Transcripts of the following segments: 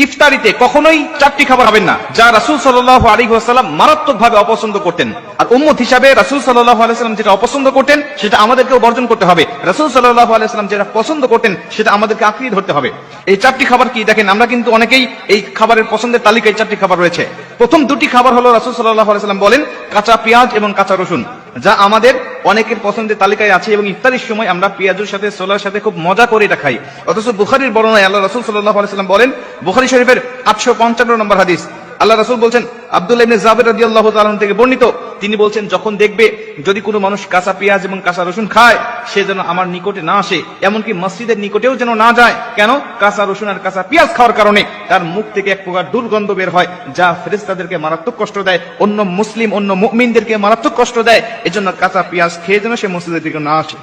ইফতারিতে কখনোই চারটি খাবার খাবেন না, যা রাসুল সাল্লাহ আলী ওয়াসাল্লাম মারাত্মক ভাবে অপছন্দ করতেন। আর উম্মত হিসাবে রাসুল সাল্লাহ আলাইসাল্লাম যেটা অপছন্দ করতেন, সেটা আমাদেরকেও বর্জন করতে হবে। রাসুল সাল্লাহ আলাইসাল্লাম যেটা পছন্দ করতেন, সেটা আমাদেরকে আঁকড়িয়ে ধরতে হবে। এই চারটি খাবার কি? দেখেন, আমরা কিন্তু অনেকেই এই খাবারের পছন্দের তালিকায় চারটি খাবার রয়েছে। প্রথম দুটি খাবার হলো রাসুল সাল্লাহ আলাইসাল্লাম বলেন, কাঁচা পেঁয়াজ এবং কাঁচা রসুন। যা আমাদের অনেকের পছন্দের তালিকায় আছে এবং ইফতারির সময় আমরা পেঁয়াজের সাথে সোলার সাথে খুব মজা করে এটা খাই। অথচ বুখারির বর্ণনায় আল্লাহ রসুল আলাইসাল্লাম বলেন, বুখারি শরীফের আটশো পঞ্চান্ন নম্বর হাদিস, আল্লাহ রসুল বলছেন, আব্দুল্লাহ জাবের রাদিয়াল্লাহু তাআলা থেকে বর্ণিত, তিনি বলছেন, যখন দেখবে যদি কোনো মানুষ কাঁচা পেঁয়াজ এবং কাঁচা রসুন খায়, সে যেন আমার নিকটে না আসে, এমনকি মসজিদের নিকটেও যেন না যায়। কেন? কাঁচা রসুন আর কাঁচা পেঁয়াজ খাওয়ার কারণে তার মুখ থেকে এক প্রকার দুর্গন্ধ বের হয়, যা ফেরেশতাদেরকে মারাত্মক কষ্ট দেয়, অন্য মুসলিম, অন্য মুমিনদেরকে মারাত্মক কষ্ট দেয়। এজন্য কাঁচা পেঁয়াজ খেয়ে যেন সে মসজিদের দিকে না আসে।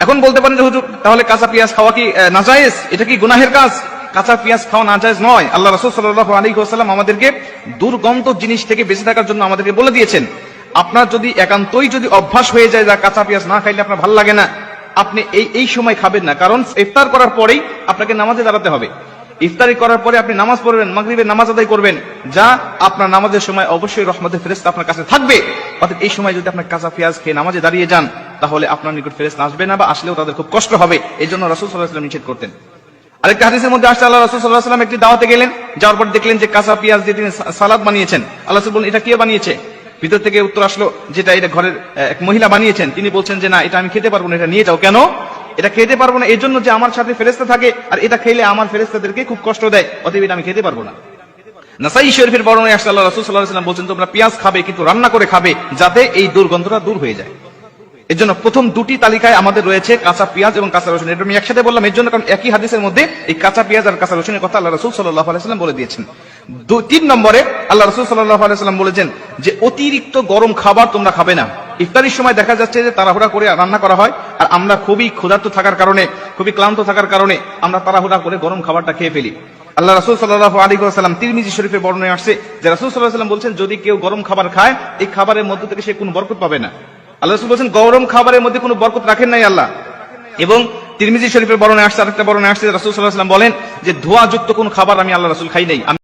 এখন বলতে পারেন যে, হুজুর, তাহলে কাঁচা পেঁয়াজ খাওয়া কি নাজায়েজ? এটা কি গুনাহের কাজ? কাঁচা পেঁয়াজ খাওয়া নাজায়েজ নয়। আল্লাহ রসুল সাল্লাহ আলী আমাদেরকে দুর্গন্ধ জিনিস থেকে বেঁচে থাকার জন্য আমাদেরকে বলে দিয়েছেন। আপনার যদি একান্তই যদি অভ্যাস হয়ে যায় যা কাঁচা পেঁয়াজ না খাইলে আপনার ভালো লাগে না, আপনি এই এই সময় খাবেন না। কারণ ইফতার করার পরেই আপনাকে নামাজে দাঁড়াতে হবে। ইফতারি করার পরে আপনি নামাজ পড়বেন, মাগরিবের নামাজ আদায় করবেন, যা আপনার নামাজের সময় অবশ্যই রহমতের ফেরেস্তা আপনার কাছে থাকবে। অর্থাৎ এই সময় যদি আপনার কাঁচা পেঁয়াজ খেয়ে নামাজে দাঁড়িয়ে যান, তাহলে আপনার নিকট ফেরেস্তা আসবে না বা আসলেও তাদের খুব কষ্ট হবে। এই জন্য রাসুল সাল্লাহ নিষেধ করতেন। আরেকটা হাদিসের মধ্যে আসছে, আল্লাহ রাসুল সাল্লাহ একটি দাওয়াতে গেলেন। যাওয়ার পর দেখলেন যে কাঁচা পেঁয়াজ দিয়ে তিনি সালাদ বানিয়েছেন। আল্লাহ বললেন, এটা কে বানিয়েছে? ভিতর থেকে উত্তর আসলো যেটা এটা ঘরের এক মহিলা বানিয়েছেন। তিনি বলছেন যে, না, এটা আমি খেতে পারব না, এটা নিয়ে যাও। কেন? এটা খেতে পারব না এই জন্য যে আমার সাথে ফেরেস্তা থাকে, আর এটা খেলে আমার ফেরেস্তাদেরকে খুব কষ্ট দেয়। অতএব এটা আমি খেতে পারব না। নাসাই শরীফের আসছে আল্লাহ বলছেন, তোমরা পেঁয়াজ খাবে, কিন্তু রান্না করে খাবে, যাতে এই দুর্গন্ধটা দূর হয়ে যায়। এর জন্য প্রথম দুটি তালিকায় আমাদের রয়েছে কাঁচা পেঁয়াজ এবং কাঁচা রসুন। এটা আমি একসাথে বললাম, এর জন্য কারণ একই হাদিসের মধ্যে এই কাঁচা পেঁয়াজ আর কাঁচা রসুনের কথা আল্লাহ রসুল সাল্লাহ আলাইসাল্লাম বলে দিয়েছেন। তিন নম্বরে আল্লাহ রসুল সাল্লাহ আলাইসাল্লাম বলেছেন যে অতিরিক্ত গরম খাবার তোমরা খাবে না। ইফতারির সময় দেখা যাচ্ছে যে তাড়াহুড়া করে রান্না করা হয়, আর আমরা খুবই ক্ষুধার্ত থাকার কারণে, খুবই ক্লান্ত থাকার কারণে আমরা তাড়াহুড়া করে গরম খাবারটা খেয়ে ফেলি। আল্লাহ রাসুল সাল্লাহ আলী সাল্লাম তিরমিজি শরীফের বর্ণনায় আসছে যে রাসুল সাল্লাহ সাল্লাম বলছেন, যদি কেউ গরম খাবার খায়, এই খাবারের মধ্য থেকে সে কোনো বরকত পাবে না। আল্লাহ রাসূল বলছেন, গরম খাবারের মধ্যে কোনো বরকত রাখেন নাই আল্লাহ। এবং তিরমিজি শরীফের বর্ণনায় আসছে, আরেকটা বর্ণনায় আসছে রাসূল সাল্লাল্লাহু আলাইহি ওয়াসাল্লাম বলেন যে, ধোঁয়াযুক্ত কোন খাবার আমি আল্লাহ রাসূল খাই নাই।